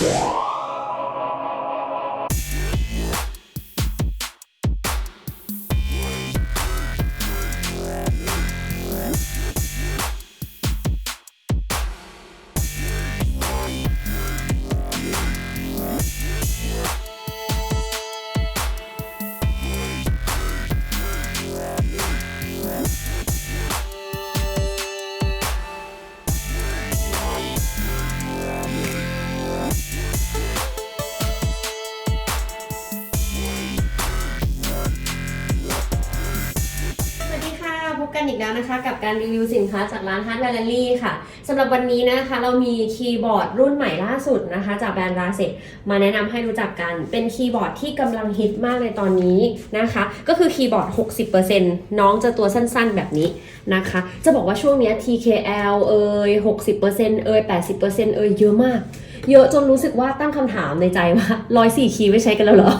ส อีกแล้วนะคะ กับการรีวิวสินค้าจากร้านฮาร์ดแกลเลอรี่ค่ะสำหรับวันนี้นะคะ เรามีคีย์บอร์ดรุ่นใหม่ล่าสุดนะคะ จากแบรนด์ราเซมาแนะนำให้รู้จักกัน เป็นคีย์บอร์ดที่กำลังฮิตมากในตอนนี้นะคะ ก็คือคีย์บอร์ด 60%น้องจะตัวสั้นๆแบบนี้ นะคะ จะบอกว่าช่วงนี้ TKL เอ่ย60%เอ่ย80%เอ่ยเยอะมาก เยอะจนรู้สึกว่าตั้งคำถามในใจว่า104คีย์ไม่ใช้กันแล้วเหรอ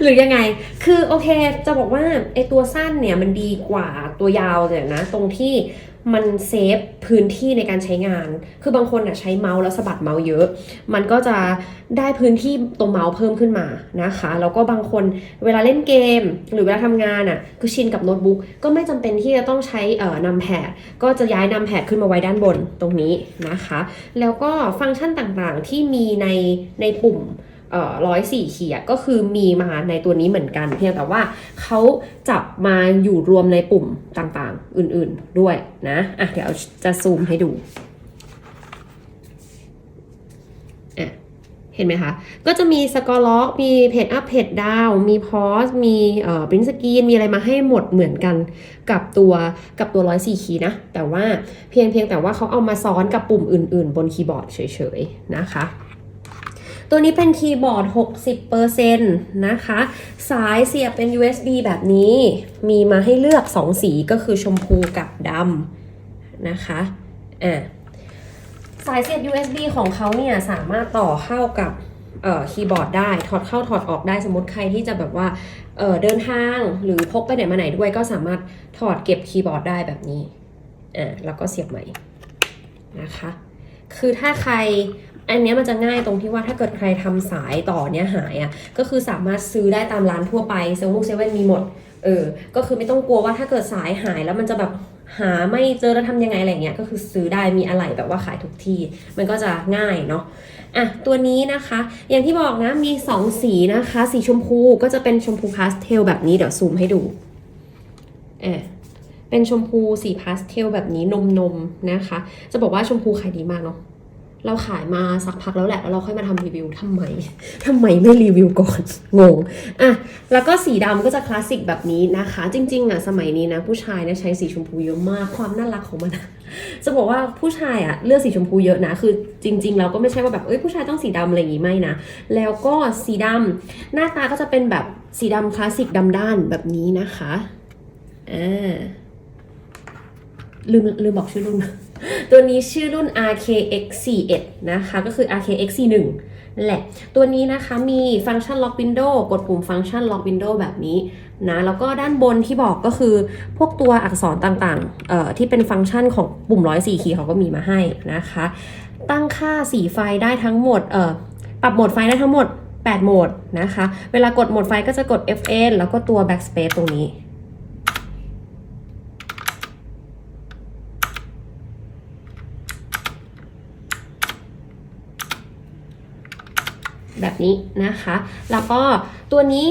หรือยังไง คือโอเคจะบอกว่าไอตัวสั้นเนี่ยมันดีกว่าตัวยาวเนี่ยนะ ตรงที่ มันเซฟพื้นที่ในการใช้งาน คือบางคนอะใช้เมาส์แล้วสะบัดเมาส์เยอะ มันก็จะได้พื้นที่ตรงเมาส์เพิ่มขึ้นมานะคะ แล้วก็บางคนเวลาเล่นเกม หรือเวลาทำงานอะคือชินกับโน้ตบุ๊กก็ไม่จำเป็นที่จะต้องใช้เอ่อนำแพดก็จะย้ายนำแพดขึ้นมาไว้ด้านบนตรงนี้นะคะ แล้วก็ฟังก์ชันต่างๆที่มีในในปุ่ม ร้อยสี่ขีดก็คือมีมาในตัวนี้เหมือนกัน เพียงแต่ว่าเขาจับมาอยู่รวมในปุ่มต่างๆ อื่นๆด้วยนะอะเดี๋ยวจะซูมให้ดูอะเห็นไหมคะ ก็จะมีสกอร์ล็อก มีเพจอัพเพจดาว มีพอส มีเอ่อปริ้นสกรีน มีอะไรมาให้หมดเหมือนกันกับตัวกับตัวร้อยสี่คีย์นะ แต่ว่าเพียงเพียงแต่ว่าเขาเอามาซ้อนกับปุ่มอื่น ๆ บนคีย์บอร์ดเฉยๆนะคะ ตัวนี้เป็นคีย์บอร์ด 60%นะคะ สายเสียบเป็น USB แบบนี้ มีมาให้เลือก 2 สีก็คือชมพูกับดำนะคะอะสายเสียบ USB ของเขาเนี่ยสามารถต่อเข้ากับเอ่อคีย์บอร์ดได้ ถอดเข้าถอดออกได้สมมติใครที่จะแบบว่าเอ่อเดินทางหรือพกไปไหนมาไหนด้วยก็สามารถถอดเก็บคีย์บอร์ดได้แบบนี้อะแล้วก็เสียบใหม่นะคะ คือถ้าใคร อันนี้มันจะง่ายตรงที่ว่าถ้าเกิดใครทำสายต่อเนี้ยหายอะ่ะก็คือสามารถซื้อได้ตามร้านทั่วไปเซเว่นเซเว่นมีหมดเออก็คือไม่ต้องกลัวว่าถ้าเกิดสายหายแล้วมันจะแบบหาไม่เจอแล้วทำยังไงอะไรเงี้ยก็คือซื้อได้มีอะไหล่แบบว่าขายทุกที่ มันก็จะง่ายเนาะอะตัวนี้นะคะ อย่างที่บอกนะมี 2 สีนะคะ สีชมพูก็จะเป็นชมพูพาสเทลแบบนี้เดี๋ยวซูมให้ดูอะเป็นชมพูสีพาสเทลแบบนี้นมนมนะคะ จะบอกว่าชมพูขายดีมากเนาะ เราขายมาสักพักแล้วแหละแล้วเราค่อยมาทำรีวิวทำไมทำไมไม่รีวิวก่อนงงอะแล้วก็สีดำก็จะคลาสสิกแบบนี้นะคะ จริงๆอะสมัยนี้นะ ผู้ชายเนี่ยใช้สีชมพูเยอะมากความน่ารักของมันจะบอกว่าผู้ชายอะเลือกสีชมพูเยอะนะ คือจริง ๆ เราก็ไม่ใช่ว่าแบบเอ้ยผู้ชายต้องสีดำอะไรอย่างงี้ไม่นะแล้วก็สีดำหน้าตาก็จะเป็นแบบสีดำคลาสสิกดำด้านแบบนี้นะคะอ่าลืมลืมบอกชื่อรุ่น ตัวนี้ชื่อรุ่น RKX41 นะคะ ก็คือ RKX41 นั่นแหละ ตัวนี้นะคะมีฟังก์ชัน Lock Window กดปุ่มฟังก์ชัน Lock Window แบบนี้นะ แล้วก็ด้านบนที่บอกก็คือพวกตัวอักษรต่างๆเอ่อที่เป็นฟังก์ชันของปุ่ม104คีย์เขาก็มีมาให้นะคะ ตั้งค่าสีไฟได้ทั้งหมดเอ่อปรับโหมดไฟได้ทั้งหมด 8 โหมดนะคะ เวลากดโหมดไฟก็จะกด FN แล้วก็ตัว Backspace ตรงนี้ แบบนี้นะคะ แล้วก็ตัวนี้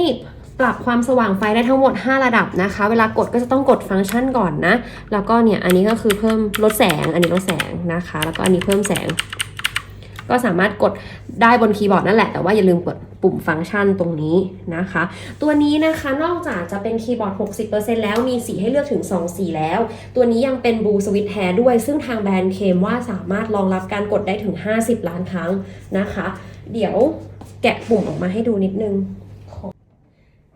ปรับความสว่างไฟได้ทั้งหมด 5 ระดับนะคะ เวลากดก็จะต้องกดฟังก์ชันก่อนนะ แล้วก็เนี่ยอันนี้ก็คือเพิ่มลดแสง อันนี้ลดแสงนะคะ แล้วก็อันนี้เพิ่มแสง ก็สามารถกดได้บนคีย์บอร์ดนั่นแหละ แต่ว่าอย่าลืมกดปุ่มฟังก์ชันตรงนี้นะคะ ตัวนี้นะคะนอกจากจะเป็นคีย์บอร์ด 60%แล้วมีสีให้เลือกถึง 2 สีแล้ว ตัวนี้ยังเป็นบูสวิตแทด้วย ซึ่งทางแบรนด์เคมว่าสามารถรองรับการกดได้ถึง 50 ล้านครั้งนะคะ เดี๋ยว แกะปุ่มออกมาให้ดูนิดนึง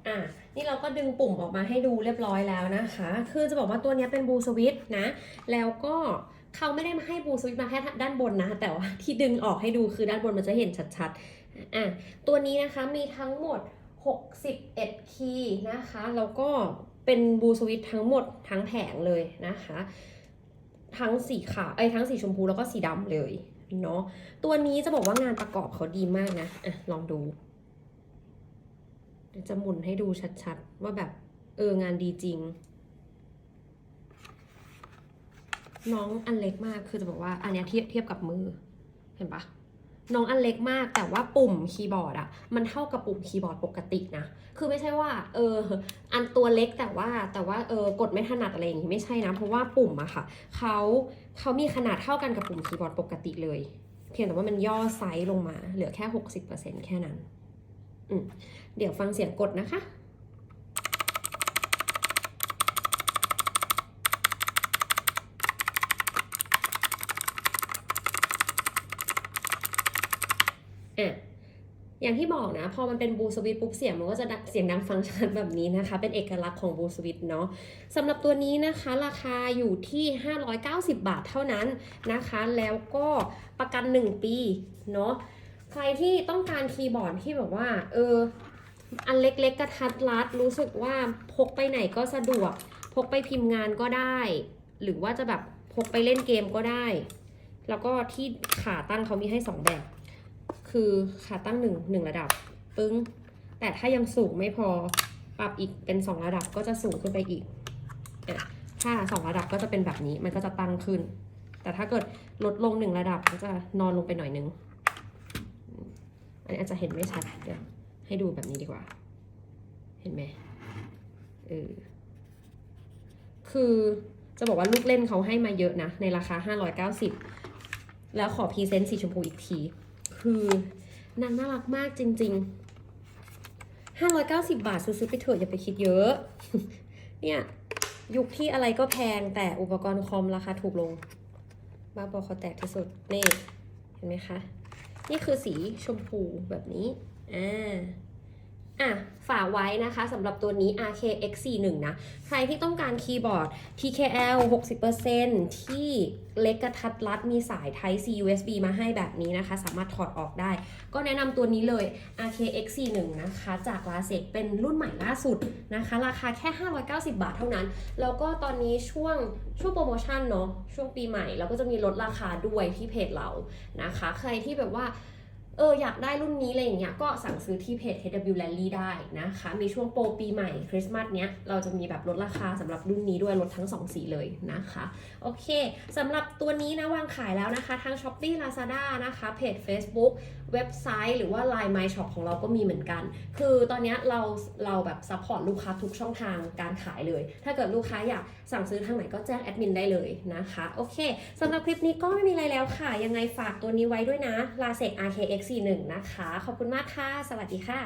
อะนี่เราก็ดึงปุ่มออกมาให้ดูเรียบร้อยแล้วนะคะ คือจะบอกว่าตัวนี้เป็นบูสวิตนะ แล้วก็เขาไม่ได้มาให้บูสวิตมาแค่ด้านบนนะ แต่ว่าที่ดึงออกให้ดูคือด้านบนมันจะเห็นชัดๆ อะ ตัวนี้นะคะมีทั้งหมด 61 คีย์นะคะ แล้วก็เป็นบูสวิตทั้งหมดทั้งแผงเลยนะคะ ทั้งสีขาวไอ้ทั้งสีชมพูแล้วก็สีดำเลย เนาะตัวนี้จะบอกว่างานประกอบเขาดีมากนะอะลองดูเดี๋ยวจะหมุนให้ดูชัดๆ ว่าแบบเอองานดีจริง น้องอันเล็กมากคือจะบอกว่าอันนี้เทียบเทียบกับมือ เห็นปะ น้องอันเล็กมากแต่ว่าปุ่มคีย์บอร์ดอะมันเท่ากับปุ่มคีย์บอร์ดปกตินะ คือไม่ใช่ว่าเอออันตัวเล็กแต่ว่าแต่ว่าเออกดไม่ถนัดอะไรอย่างงี้ไม่ใช่นะ เพราะว่าปุ่มอะค่ะเขาเขามีขนาดเท่ากันกับปุ่มคีย์บอร์ดปกติเลย เพียงแต่ว่ามันย่อไซส์ลงมา เหลือแค่ 60%แค่นั้น อืมเดี๋ยวฟังเสียงกดนะคะ อะอย่างที่บอกนะ พอมันเป็นบูสวิตปุ๊บเสียงมันก็จะเสียงดังฟังชันแบบนี้นะคะ เป็นเอกลักษณ์ของบูสวิตเนาะสำหรับตัวนี้นะคะราคาอยู่ที่ 590 บาทเท่านั้นนะคะ แล้วก็ประกัน 1 ปีเนาะใครที่ต้องการคีย์บอร์ดที่แบบว่า เออ อันเล็กๆกระทัดรัด รู้สึกว่าพกไปไหนก็สะดวก พกไปพิมพ์งานก็ได้ หรือว่าจะแบบพกไปเล่นเกมก็ได้ แล้วก็ที่ขาตั้งเขามีให้ 2 แบบ คือขาตั้งหนึ่งหนึ่งระดับปึ้ง แต่ถ้ายังสูงไม่พอปรับอีกเป็น2ระดับก็จะสูงขึ้นไปอีกถ้า2ระดับก็จะเป็นแบบนี้มันก็จะตั้งขึ้น แต่ถ้าเกิดลดลง1ระดับก็จะนอนลงไปหน่อยนึง อันนี้อาจจะเห็นไม่ชัดเดี๋ยวให้ดูแบบนี้ดีกว่า เห็นไหมเออคือจะบอกว่าลูกเล่นเขาให้มาเยอะนะ ในราคา 590 แล้วขอพรีเซนต์สีชมพูอีกที คือนางน่ารักมากจริง ๆ 590 บาทซื้อไปเถอะอย่าไปคิดเยอะ เนี่ยยุคที่อะไรก็แพงแต่อุปกรณ์คอมราคาถูกลง บ้าบอคอแตกที่สุด นี่ เห็นไหมคะ นี่คือสีชมพูแบบนี้ อ่า อะฝากไว้นะคะสำหรับตัวนี้ RKX41 นะ ใครที่ต้องการคีย์บอร์ด TKL 60%ที่เล็กกระทัดรัดมีสาย Type C USB มาให้แบบนี้นะคะ สามารถถอดออกได้ ก็แนะนำตัวนี้เลย RKX41 นะคะ จาก l a s e เป็นรุ่นใหม่ล่าสุดนะคะ ราคาแค่ 590 บาทเท่านั้น แล้วก็ตอนนี้ช่วงช่วงโปรโมชั่นเนาะช่วงปีใหม่เราก็จะมีลดราคาด้วยที่เพจเรานะคะ ใครที่แบบว่า เอออยากได้รุ่นนี้อะไรอย่างเงี้ยก็สั่งซื้อที่เพจ HW Rally ได้นะคะ มีช่วงโปรปีใหม่คริสต์มาสเนี้ยเราจะมีแบบลดราคาสำหรับรุ่นนี้ด้วยลดทั้ง 2 สีเลยนะคะ โอเคสำหรับตัวนี้นะวางขายแล้วนะคะ ทาง s h อ p e e Lazada นะคะเพจ Facebook เว็บไซต์หรือว่า Line My Shop ของเราก็มีเหมือนกัน คือตอนนี้เราเราแบบซัพพอร์ตลูกค้าทุกช่องทางการขายเลย ถ้าเกิดลูกค้าอยากสั่งซื้อทางไหนก็แจ้งแอดมินได้เลยนะคะ โอเคสำหรับคลิปนี้ก็ไม่มีอะไรแล้วค่ะ ยังไงฝากตัวนี้ไว้ด้วยนะ l a s e c 41 นะคะ ขอบคุณมากค่ะ สวัสดีค่ะ